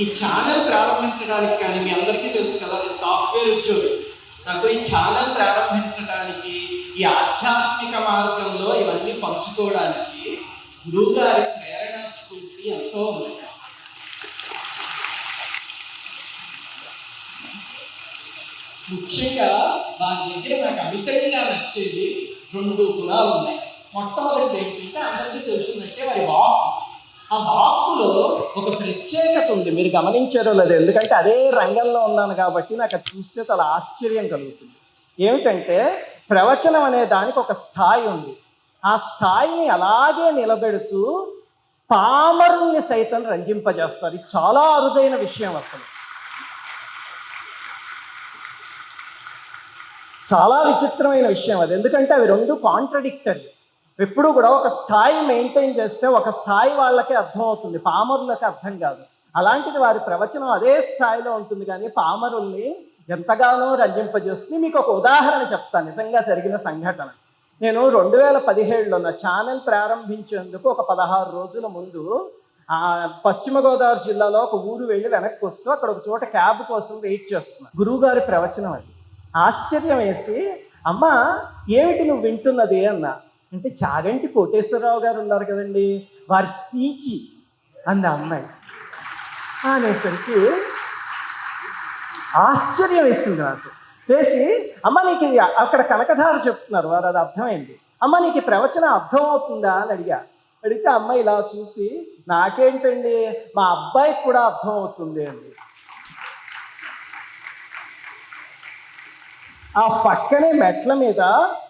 ఈ ఛానల్ ప్రారంభించడానికి కానీ మీ అందరికీ తెలుసు కదా నేను సాఫ్ట్వేర్ ఉద్యోగి. నాకు ఈ ఛానల్ ప్రారంభించడానికి ఈ ఆధ్యాత్మిక మార్గంలో ఇవన్నీ పంచుకోవడానికి గురువు గారి ప్రేరణ స్ఫూర్తి ఎంతో ఉంది. ముఖ్యంగా వారి దగ్గర నాకు అమితంగా నచ్చేది రెండు గుణాలు ఉన్నాయి. మొట్టమొదటి ఏంటంటే అందరికీ తెలిసినట్టే వారి వాక్. ఆ వాక్కులో ఒక ప్రత్యేకత ఉంది. మీరు గమనించారో లేదు. ఎందుకంటే అదే రంగంలో ఉన్నాను కాబట్టి నాకు అది చూస్తే చాలా ఆశ్చర్యం కలుగుతుంది. ఏమిటంటే ప్రవచనం అనే దానికి ఒక స్థాయి ఉంది. ఆ స్థాయిని అలాగే నిలబెడుతూ పామరుల్ని సైతం రంజింపజేస్తారు. ఇది చాలా అరుదైన విషయం అసలు. చాలా విచిత్రమైన విషయం అది. ఎందుకంటే అవి రెండు కాంట్రడిక్టరీ ఎప్పుడు కూడా ఒక స్థాయి మెయింటైన్ చేస్తే ఒక స్థాయి వాళ్ళకే అర్థం అవుతుంది. పామరులకు అర్థం కాదు. అలాంటిది వారి ప్రవచనం అదే స్థాయిలో ఉంటుంది కానీ పామరుల్ని ఎంతగానో రంజింపజేస్తుంది. మీకు ఒక ఉదాహరణ చెప్తాను నిజంగా జరిగిన సంఘటన. నేను రెండు వేల పదిహేడులో నా ఛానల్ ప్రారంభించేందుకు ఒక పదహారు రోజుల ముందు పశ్చిమ గోదావరి జిల్లాలో ఒక ఊరు వెళ్ళి వెనక్కి వస్తూ అక్కడ ఒక చోట క్యాబ్ కోసం వెయిట్ చేస్తున్నాను గురువుగారి ప్రవచనం అది. ఆశ్చర్యం వేసి అమ్మ ఏమిటి నువ్వు వింటున్నది? అన్నా. అంటే చాగంటి కోటేశ్వరరావు గారు ఉన్నారు కదండి. వారి స్పీచి అంది ఆ అమ్మాయి. అనేసరికి ఆశ్చర్యం వేసింది నాకు. వేసి అమ్మ నీకు ఇది అక్కడ కనకధార చెప్తున్నారు వారు అది అర్థమైంది. అమ్మ నీకు ఈ ప్రవచనం అర్థం అవుతుందా? అని అడిగా. అడిగితే అమ్మ ఇలా చూసి నాకేంటండి? మా అబ్బాయికి కూడా అర్థం అవుతుంది అండి ఆ పక్కనే మెట్ల మీద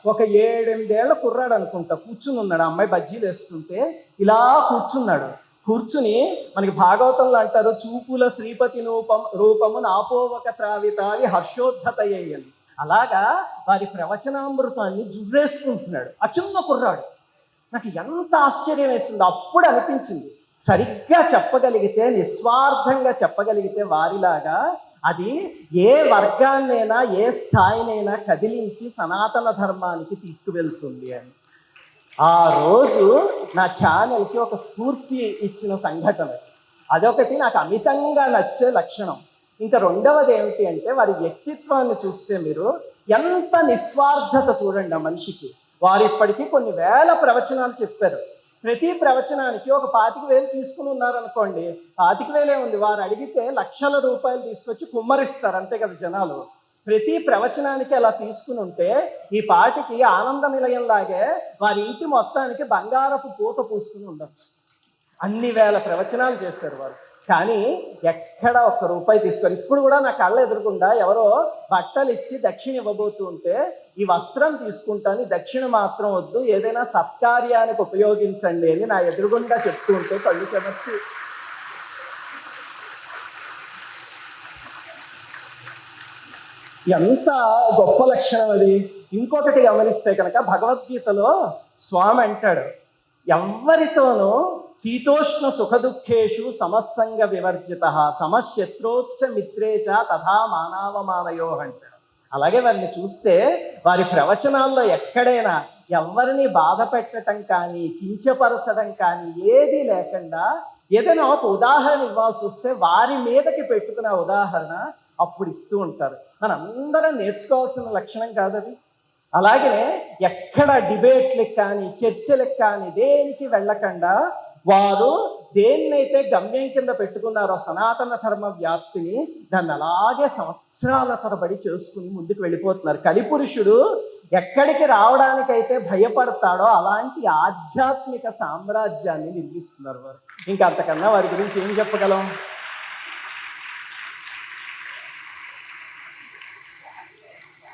ఒక ఏడెనిమిదేళ్ళ కుర్రాడు అనుకుంటా కూర్చుని ఉన్నాడు ఆ అమ్మాయి బజ్జీలు వేస్తుంటే ఇలా కూర్చున్నాడు. కూర్చుని మనకి భాగవతంలో అంటారు చూపుల శ్రీపతి రూపం రూపము నాపోవక త్రావితావి హర్షోద్ధతయ్యని. అలాగా వారి ప్రవచనామృతాన్ని జుర్రేసుకుంటున్నాడు. ఆ చిన్న కుర్రాడు. నాకు ఎంత ఆశ్చర్యం వేసిందో అప్పుడు అనిపించింది. సరిగ్గా చెప్పగలిగితే నిస్వార్థంగా చెప్పగలిగితే వారిలాగా అది ఏ వర్గాన్నైనా ఏ స్థాయినైనా కదిలించి సనాతన ధర్మానికి తీసుకువెళ్తుంది అని. ఆ రోజు నా ఛానల్కి ఒక స్ఫూర్తి ఇచ్చిన సంఘటన. అదొకటి నాకు అమితంగా నచ్చే లక్షణం. ఇంకా రెండవది ఏమిటి అంటే వారి వ్యక్తిత్వాన్ని చూస్తే మీరు ఎంత నిస్వార్థత చూడండి ఆ మనిషికి. వారు ఇప్పటికీ కొన్ని వేల ప్రవచనాలు చెప్పారు. ప్రతి ప్రవచనానికి ఒక పాతిక వేలు తీసుకుని ఉన్నారనుకోండి పాతిక వేలే ఉంది. వారు అడిగితే లక్షల రూపాయలు తీసుకొచ్చి కుమ్మరిస్తారు అంతే కదా జనాలు. ప్రతి ప్రవచనానికి అలా తీసుకుని ఉంటే ఈ పాటికి ఆనంద నిలయంలాగే వారి ఇంటి మొత్తానికి బంగారపు పూత పూసుకుని ఉండొచ్చు. అన్ని వేల ప్రవచనాలు చేశారు వారు. కానీ ఎక్కడ ఒక్క రూపాయి తీసుకోరు. ఇప్పుడు కూడా నా కళ్ళ ఎదురకుండా ఎవరో బట్టలు ఇచ్చి దక్షిణ ఇవ్వబోతూ ఉంటే ఈ వస్త్రం తీసుకుంటాను దక్షిణ మాత్రం వద్దు ఏదైనా సత్కార్యానికి ఉపయోగించండి అని నా ఎదురుగుండా చెప్తూ ఉంటే కళ్ళు చెమర్చి. ఎంత గొప్ప లక్షణం అది. ఇంకొకటి గమనిస్తే కనుక భగవద్గీతలో స్వామి అంటాడు ఎవ్వరితోనూ శీతోష్ణ సుఖదుఖేషు సమస్సంగ వివర్జిత సమశత్రోచ్చ మిత్రేచ తథా మానావమానయో అంటాడు అలాగే వారిని చూస్తే వారి ప్రవచనాల్లో ఎక్కడైనా ఎవరిని బాధ పెట్టడం కానీ కించపరచడం కానీ ఏది లేకుండా ఏదైనా ఒక ఉదాహరణ ఇవ్వాల్సి వస్తే వారి మీదకి పెట్టుకున్న ఉదాహరణ అప్పుడు ఇస్తూ ఉంటారు. మనందరం నేర్చుకోవాల్సిన లక్షణం కాదది. అలాగే ఎక్కడ డిబేట్లకు కానీ చర్చలకు కానీ దేనికి వెళ్ళకుండా వారు దేన్నైతే గమ్యం కింద పెట్టుకున్నారో సనాతన ధర్మ వ్యాప్తిని దాన్ని అలాగే సంవత్సరాల తరబడి చేసుకుని ముందుకు వెళ్ళిపోతున్నారు. కలిపురుషుడు ఎక్కడికి రావడానికైతే భయపడతాడో అలాంటి ఆధ్యాత్మిక సామ్రాజ్యాన్ని నిర్మిస్తున్నారు వారు. ఇంకా అంతకన్నా వారి గురించి ఏం చెప్పగలం?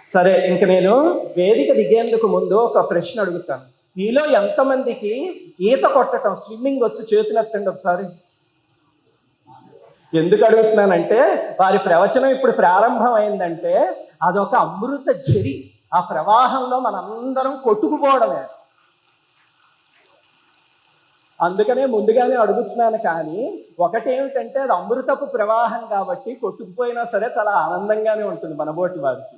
సరే ఇంక నేను వేదిక దిగేందుకు ముందు ఒక ప్రశ్న అడుగుతాను. మీలో ఎంతమందికి ఈత కొట్టడం స్విమ్మింగ్ వచ్చి చేతులెత్తండి ఒకసారి. ఎందుకు అడుగుతున్నానంటే వారి ప్రవచనం ఇప్పుడు ప్రారంభమైందంటే అదొక అమృత జరి. ఆ ప్రవాహంలో మనందరం కొట్టుకుపోవడమే. అందుకనే ముందుగానే అడుగుతున్నాను కానీ ఒకటి ఏమిటంటే అది అమృతపు ప్రవాహం కాబట్టి కొట్టుకుపోయినా సరే చాలా ఆనందంగానే ఉంటుంది మన బోటి వారికి.